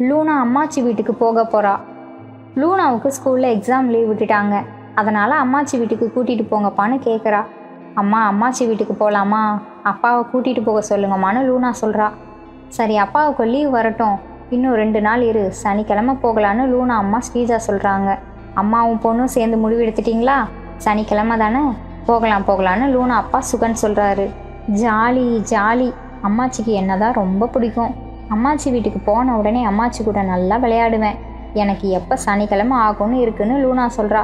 லூனா அம்மாச்சி வீட்டுக்கு போக போகிறா லூனாவுக்கு ஸ்கூலில் எக்ஸாம் லீவ் விட்டுட்டாங்க. அதனால் அம்மாச்சி வீட்டுக்கு கூட்டிகிட்டு போங்கப்பான்னு கேட்குறா அம்மா அம்மாச்சி வீட்டுக்கு போகலாமா அப்பாவை கூட்டிகிட்டு போக சொல்லுங்கம்மான்னு லூனா சொல்கிறா சரி அப்பாவுக்கு லீவ் வரட்டும். இன்னும் ரெண்டு நாள் இரு. சனிக்கிழமை போகலான்னு லூனா அம்மா ஸ்ரீஜா சொல்கிறாங்க அம்மாவும் பொண்ணும் சேர்ந்து முடிவெடுத்துட்டிங்களா சனிக்கிழமை தானே? போகலாம் போகலான்னு லூனா அப்பா சுகன் சொல்கிறாரு ஜாலி ஜாலி. அம்மாச்சிக்கு என்னதான் ரொம்ப பிடிக்கும். அம்மாச்சி வீட்டுக்கு போன உடனே அம்மாச்சி கூட நல்லா விளையாடுவேன். எனக்கு எப்போ சனிக்கிழமை ஆகும்னு இருக்குன்னு லூனா சொல்கிறா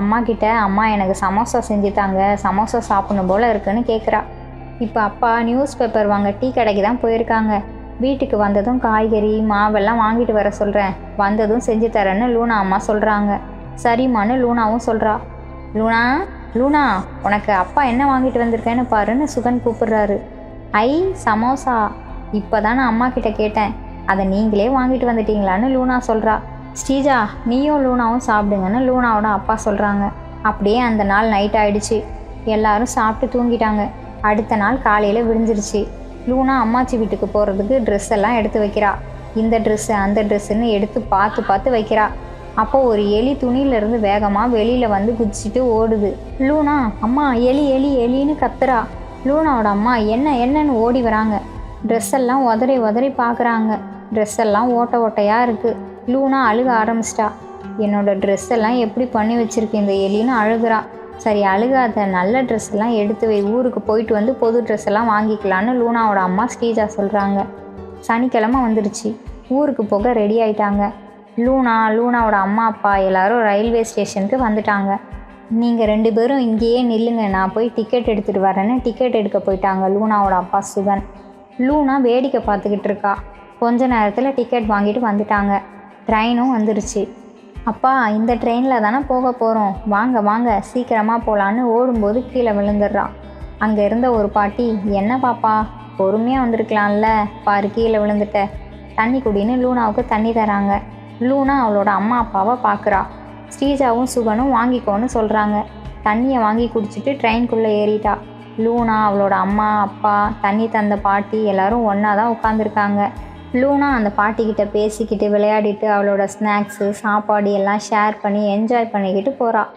அம்மா கிட்ட அம்மா எனக்கு சமோசா செஞ்சு தாங்க. சமோசா சாப்பிடணும் போல இருக்குன்னு கேட்குறா இப்போ அப்பா நியூஸ் பேப்பர் வாங்க டீ கடைக்கு தான் போயிருக்காங்க. வீட்டுக்கு வந்ததும் காய்கறி மாவெல்லாம் வாங்கிட்டு வர சொல்கிறேன் வந்ததும் செஞ்சு தரேன்னு லூனா அம்மா சொல்கிறாங்க சரிம்மான்னு லூனாவும் சொல்கிறா லூனா லூனா உனக்கு அப்பா என்ன வாங்கிட்டு வந்திருக்கேன்னு பாருன்னு சுகன் கூப்பிடுறாரு. ஐ சமோசா இப்போ தான் நான் அம்மா கிட்ட கேட்டேன். அதை நீங்களே வாங்கிட்டு வந்துட்டீங்களான்னு லூனா சொல்கிறா ஸ்ரீஜா நீயும் லூனாவும் சாப்பிடுங்கன்னு லூனாவோட அப்பா சொல்கிறாங்க அப்படியே அந்த நாள் நைட் ஆயிடுச்சு. எல்லாரும் சாப்பிட்டு தூங்கிட்டாங்க. அடுத்த நாள் காலையில் விழுந்துருச்சு லூனா அம்மாச்சி வீட்டுக்கு போகிறதுக்கு ட்ரெஸ் எல்லாம் எடுத்து வைக்கிறா. இந்த ட்ரெஸ்ஸு அந்த ட்ரெஸ்ஸுன்னு எடுத்து பார்த்து பார்த்து வைக்கிறா. அப்போ ஒரு எலி துணியிலேருந்து வேகமாக வெளியில் வந்து குதிச்சிட்டு ஓடுது. லூனா அம்மா எலி எலி எலின்னு கத்துறா. லூனாவோட அம்மா என்ன என்னன்னு ஓடி வராங்க. ட்ரெஸ் எல்லாம் உதறி உதறி பார்க்குறாங்க. ட்ரெஸ் எல்லாம் ஓட்ட ஓட்டையாக இருக்குது லூனா அழுக ஆரம்பிச்சிட்டா. என்னோடய ட்ரெஸ் எல்லாம் எப்படி பண்ணி வச்சிருக்கு இந்த எலின்னு அழுகுறா. சரி அழுகாத. நல்ல ட்ரெஸ் எல்லாம் எடுத்து வை. ஊருக்கு போயிட்டு வந்து புது ட்ரெஸ் எல்லாம் வாங்கிக்கலான்னு லூனாவோட அம்மா ஸ்டீஜா சொல்கிறாங்க சனிக்கிழமை வந்துடுச்சு. ஊருக்கு போக ரெடி ஆயிட்டாங்க. லூனா லூனாவோட அம்மா அப்பா எல்லாரும் ரயில்வே ஸ்டேஷனுக்கு வந்துட்டாங்க. நீங்கள் ரெண்டு பேரும் இங்கேயே நில்லுங்க. நான் போய் டிக்கெட் எடுத்துகிட்டு வரேன்னு டிக்கெட் எடுக்க போயிட்டாங்க லூனாவோட அப்பா சுகன் லூனா வேடிக்கை பார்த்துக்கிட்டு இருக்கா. கொஞ்ச நேரத்தில் டிக்கெட் வாங்கிட்டு வந்துட்டாங்க. ட்ரெயினும் வந்துருச்சு. அப்பா இந்த ட்ரெயினில் தானே போக போகிறோம் வாங்க வாங்க சீக்கிரமாக போகலான்னு ஓடும்போது கீழே விழுந்துடுறா. அங்கே இருந்த ஒரு பாட்டி என்ன பாப்பா? பொறுமையாக வந்திருக்கலாம்ல. பாரு கீழே விழுந்துட்ட. தண்ணி குடின்னு லூனாவுக்கு தண்ணி தராங்க. லூனா அவளோட அம்மா அப்பாவை பார்க்குறா ஸ்ரீஜாவும் சுகனும் வாங்கிக்கோன்னு சொல்கிறாங்க தண்ணியை வாங்கி குடிச்சிட்டு ட்ரெயின்குள்ளே ஏறிட்டா. லூனா அவளோட அம்மா அப்பா தண்ணி தந்த பாட்டி எல்லாரும் ஒன்றா தான் உட்காந்துருக்காங்க லூனா அந்த பாட்டிக்கிட்ட பேசிக்கிட்டு விளையாடிட்டு அவளோட ஸ்நாக்ஸு சாப்பாடு எல்லாம் ஷேர் பண்ணி என்ஜாய் பண்ணிக்கிட்டு போகிறாள்